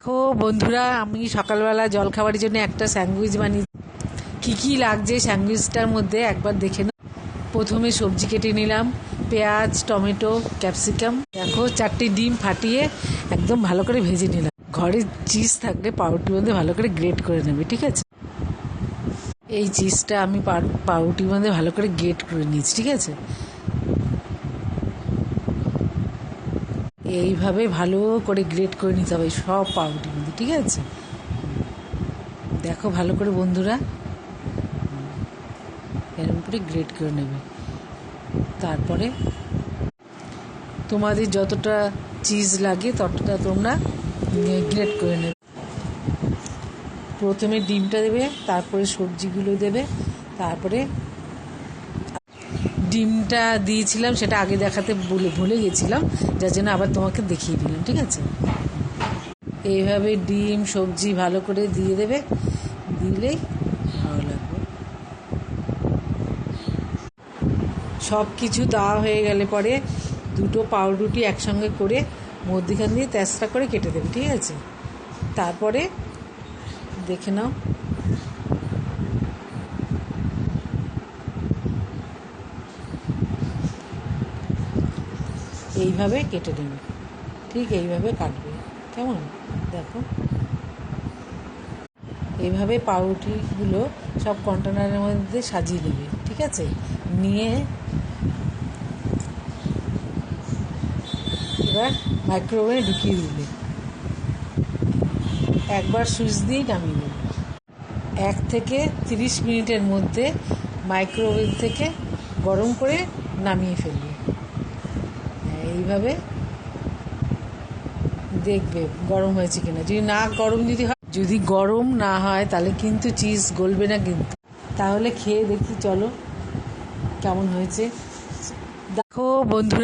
দেখো বন্ধুরা, আমি সকালবেলা জল খাবারের জন্য একটা স্যান্ডউইচ বানিয়ে কি কি লাগছে স্যান্ডউইচটার মধ্যে একবার দেখে নাও। প্রথমে সবজি কেটে নিলাম, পেঁয়াজ, টমেটো, ক্যাপসিকাম। দেখো চারটে ডিম ফাটিয়ে একদম ভালো করে ভেজে নিলাম। ঘরে চিজ থাকলে পাউরুটির মধ্যে ভালো করে গ্রেট করে নেবে, ঠিক আছে? এই চিজটা আমি পাউ- পাউরুটির মধ্যে ভালো করে গ্রেট করে নিয়েছি, ঠিক আছে? এইভাবে ভালো করে গ্রেট করে নিতে হবে সব পাউরুটির মধ্যে, ঠিক আছে? দেখো ভালো করে বন্ধুরা। এরকম করে গ্রেট করে নেবে। তারপরে তোমাদের যতটা চিজ লাগে, ততটা তোমরা গ্রেট করে নেবে। প্রথমে ডিমটা দেবে, তারপরে সবজিগুলো দেবে, তারপরে ডিমটা দিয়েছিলাম, সেটা আগে দেখাতে ভুলে ভুলে গেছিলাম, যার জন্য আবার তোমাকে দেখিয়ে দিলাম, ঠিক আছে? এইভাবে ডিম, সবজি ভালো করে দিয়ে দেবে দিলেই ভালো লাগবে। সব কিছু দেওয়া হয়ে গেলে পরে দুটো পাউরুটি একসঙ্গে করে মধ্যিখান দিয়ে তেসরা করে কেটে দেবে, ঠিক আছে? তারপরে দেখে নাও। এইভাবে কেটে নেবে ঠিক এইভাবে কাটবে। কেমন? দেখো। এইভাবে পাউরুটিগুলো সব কন্টেনারের মধ্যে সাজিয়ে নেবে। ঠিক আছে? নিয়ে এবার মাইক্রোওয়েভে ঢুকিয়ে দিবে। একবার সুইচ দিয়েই নামিয়ে নেবে। এক থেকে তিরিশ মিনিটের মধ্যে মাইক্রোওয়েভ থেকে গরম করে নামিয়ে ফেলবে। এইভাবে দেখবে গরম হয়েছে কিনা। যদি না গরম যদি হয়, যদি গরম না হয়, তাহলে কিন্তু চিজ গলবে না কিন্তু। তাহলে খেয়ে দেখি, চলো কেমন হয়েছে। দেখো বন্ধুরা